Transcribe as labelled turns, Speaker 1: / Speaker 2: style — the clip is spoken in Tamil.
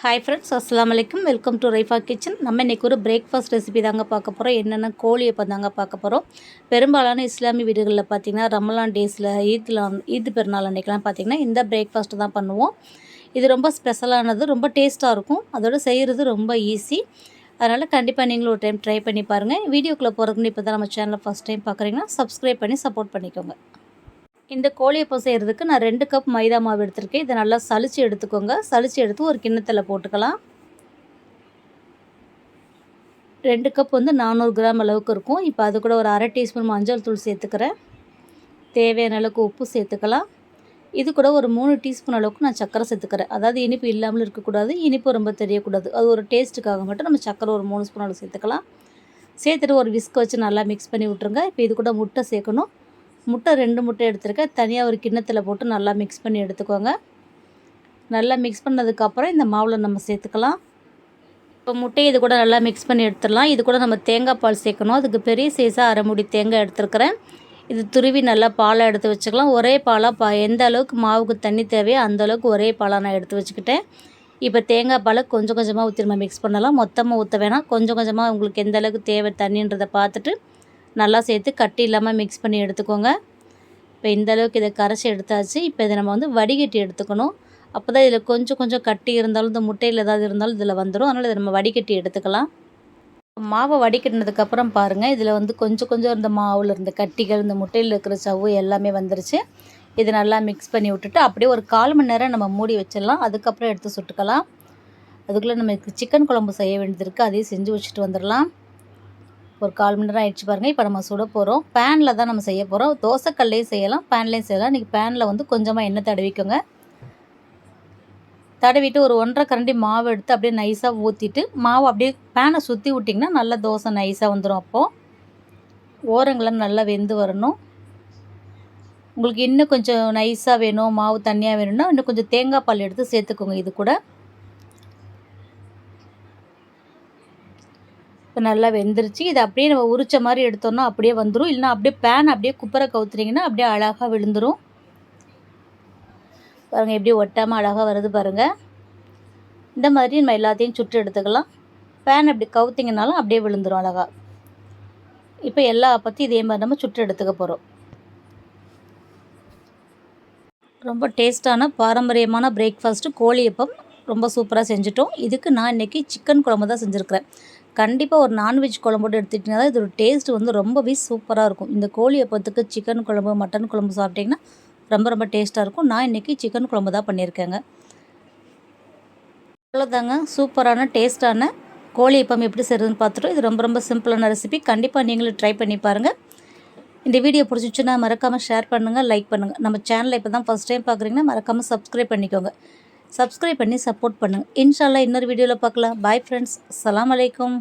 Speaker 1: ஹாய் ஃப்ரெண்ட்ஸ் அஸ்லாம் வலைக்கம் வெல்கம் டு ரைஃபா கிச்சன் நம்ம இன்றைக்கி ஒரு பிரேக்ஃபாஸ்ட் ரெசிபி தாங்க பார்க்க போகிறோம் என்னென்ன கோழி எப்போ தாங்க பார்க்க போகிறோம் பெரும்பாலான இஸ்லாமிய வீடுகளில் பார்த்திங்கன்னா ரமலான் டேஸில் ஈத்லாம் ஈத் பெருநாள் அன்றைக்கெலாம் பார்த்திங்கன்னா இந்த பிரேக்ஃபாஸ்ட்டு தான் பண்ணுவோம். இது ரொம்ப ஸ்பெஷலானது ரொம்ப டேஸ்ட்டாக இருக்கும். அதோட செய்கிறது ரொம்ப ஈஸி அதனால் கண்டிப்பாக நீங்களும் ஒரு டைம் ட்ரை பண்ணி பாருங்கள் வீடியோக்குள்ளே போகிறதுக்குன்னு இப்போ தான் நம்ம சேனலை ஃபஸ்ட் டைம் பார்க்குறீங்கன்னா சப்ஸ்கிரைப் பண்ணி சப்போர்ட் பண்ணிக்கோங்க. இந்த கோழியப்போ செய்கிறதுக்கு நான் ரெண்டு கப் மைதா மாவு எடுத்திருக்கேன். இதை நல்லா சளிச்சு எடுத்துக்கோங்க. சளிச்சு எடுத்து ஒரு கிண்ணத்தில் போட்டுக்கலாம். ரெண்டு கப் வந்து நானூறு கிராம் அளவுக்கு இருக்கும். இப்போ அது கூட ஒரு அரை டீஸ்பூன் மஞ்சள் தூள் சேர்த்துக்கிறேன். தேவையான அளவுக்கு உப்பு சேர்த்துக்கலாம். இது கூட ஒரு மூணு டீஸ்பூன் அளவுக்கு நான் சக்கரை சேர்த்துக்கிறேன். அதாவது இனிப்பு இல்லாமல் இருக்கக்கூடாது. இனிப்பு ரொம்ப தெரியக்கூடாது. அது ஒரு டேஸ்ட்டுக்காக மட்டும் நம்ம சக்கரை ஒரு மூணு ஸ்பூன் அளவு சேர்த்துக்கலாம். சேர்த்துட்டு ஒரு விஸ்க் வச்சு நல்லா மிக்ஸ் பண்ணி விட்ருங்க இப்போ இது கூட முட்டை சேர்க்கணும். முட்டை ரெண்டு முட்டை எடுத்துருக்கேன். தனியாக ஒரு கிண்ணத்தில் போட்டு நல்லா மிக்ஸ் பண்ணி எடுத்துக்கோங்க. நல்லா மிக்ஸ் பண்ணதுக்கப்புறம் இந்த மாவில் நம்ம சேர்த்துக்கலாம். இப்போ முட்டையை இது கூட நல்லா மிக்ஸ் பண்ணி எடுத்துடலாம். இது கூட நம்ம தேங்காய் பால் சேர்க்கணும். அதுக்கு பெரிய சைஸாக அரை முடி தேங்காய் எடுத்துருக்கிறேன். இது துருவி நல்லா பாலை எடுத்து வச்சுக்கலாம். ஒரே பாலாக பா எந்த அளவுக்கு மாவுக்கு தண்ணி தேவையோ அந்த அளவுக்கு ஒரே பாலாக நான் எடுத்து வச்சுக்கிட்டேன். இப்போ தேங்காய் பாலை கொஞ்சம் கொஞ்சமாக ஊற்றி நம்ம மிக்ஸ் பண்ணலாம். மொத்தமாக ஊற்ற வேணாம். கொஞ்சம் கொஞ்சமாக உங்களுக்கு எந்த அளவுக்கு தேவை தண்ணின்றதை பார்த்துட்டு நல்லா சேர்த்து கட்டி இல்லாமல் மிக்ஸ் பண்ணி எடுத்துக்கோங்க. இப்போ இந்த அளவுக்கு இதை கரைச்சி எடுத்தாச்சு. இப்போ இதை நம்ம வந்து வடிகட்டி எடுத்துக்கணும். அப்போ தான் இதில் கொஞ்சம் கொஞ்சம் கட்டி இருந்தாலும் இந்த முட்டையில் ஏதாவது இருந்தாலும் இதில் வந்துடும் அதனால் இதை நம்ம வடிகட்டி எடுத்துக்கலாம். மாவை வடிகட்டினதுக்கப்புறம் பாருங்கள் இதில் வந்து கொஞ்சம் கொஞ்சம் இந்த மாவில் இருந்த கட்டிகள் இந்த முட்டையில் இருக்கிற சவ்வு எல்லாமே வந்துருச்சு. இதை நல்லா மிக்ஸ் பண்ணி விட்டுட்டு அப்படியே ஒரு கால் மணி நேரம் நம்ம மூடி வச்சிடலாம். அதுக்கப்புறம் எடுத்து சுட்டுக்கலாம். அதுக்குள்ளே நமக்கு சிக்கன் குழம்பு செய்ய வேண்டியது இருக்குது அதையும் செஞ்சு வச்சுட்டு வந்துடலாம். ஒரு கால் மணி நேரம் ஆயிடுச்சு பாருங்கள் இப்போ நம்ம சுட போகிறோம் பேனில் தான் நம்ம செய்ய போகிறோம் தோசைக்கல்லையும் செய்யலாம் பேன்லேயும் செய்யலாம். இன்றைக்கி பேனில் வந்து கொஞ்சமாக எண்ணெய் தடவிக்கோங்க. தடவிட்டு ஒரு ஒன்றரை கரண்டி மாவு எடுத்து அப்படியே நைஸாக ஊற்றிட்டு மாவு அப்படியே பேனை சுற்றி விட்டிங்கன்னா நல்லா தோசை நைஸாக வந்துடும் அப்போது ஓரங்கள்லாம் நல்லா வெந்து வரணும். உங்களுக்கு இன்னும் கொஞ்சம் நைஸாக வேணும். மாவு தண்ணியாக வேணும்னா இன்னும் கொஞ்சம் தேங்காய் பால் எடுத்து சேர்த்துக்கோங்க இது கூட. இப்போ நல்லா வெந்துருச்சு. இதை அப்படியே நம்ம உரிச்ச மாதிரி எடுத்தோம்னா அப்படியே வந்துடும் இல்லைனா அப்படியே பேன் அப்படியே குப்பரை கவுத்துறீங்கன்னா அப்படியே அழகாக விழுந்துடும் பாருங்கள் எப்படி ஒட்டாமல் அழகாக வருது பாருங்கள் இந்த மாதிரி நம்ம எல்லாத்தையும் சுட்டு எடுத்துக்கலாம். பேன் அப்படி கவுத்திங்கனாலும் அப்படியே விழுந்துடும் அழகாக இப்போ எல்லா பற்றி இதே மாதிரி நம்ம சுட்டு எடுத்துக்க போகிறோம் ரொம்ப டேஸ்ட்டான பாரம்பரியமான பிரேக்ஃபாஸ்ட்டு கோழியப்பம் ரொம்ப சூப்பராக செஞ்சுட்டோம். இதுக்கு நான் இன்றைக்கி சிக்கன் குழம்பு தான் செஞ்சுருக்கிறேன். கண்டிப்பாக ஒரு நான்வெஜ் குழம்போடு எடுத்துக்கிட்டிங்கன்னா தான் இதோட டேஸ்ட் வந்து ரொம்பவே சூப்பராக இருக்கும். இந்த கோழி அப்பத்துக்கு சிக்கன் குழம்பு மட்டன் குழம்பு சாப்பிட்டிங்கன்னா ரொம்ப ரொம்ப டேஸ்ட்டாக இருக்கும். நான் இன்றைக்கி சிக்கன் குழம்பு தான் பண்ணியிருக்கேங்க. அவ்வளோதாங்க சூப்பரான டேஸ்ட்டான கோழி அப்பம் எப்படி செய்கிறதுன்னு பார்த்துட்டோம். இது ரொம்ப ரொம்ப சிம்பிளான ரெசிபி கண்டிப்பாக நீங்களும் ட்ரை பண்ணி பாருங்கள் இந்த வீடியோ பிடிச்சிச்சுன்னா மறக்காமல் ஷேர் பண்ணுங்கள் லைக் பண்ணுங்கள் நம்ம சேனலை இப்போ தான் ஃபஸ்ட் டைம் பார்க்குறீங்கன்னா மறக்காமல் சப்ஸ்கிரைப் பண்ணிக்கோங்க. சப்ஸ்கிரைப் பண்ணி சப்போர்ட் பண்ணுங்கள் இன்ஷால்லா இன்னொரு வீடியோவில் பார்க்கலாம். பாய் ஃப்ரெண்ட்ஸ் அலாம் அலைக்கும்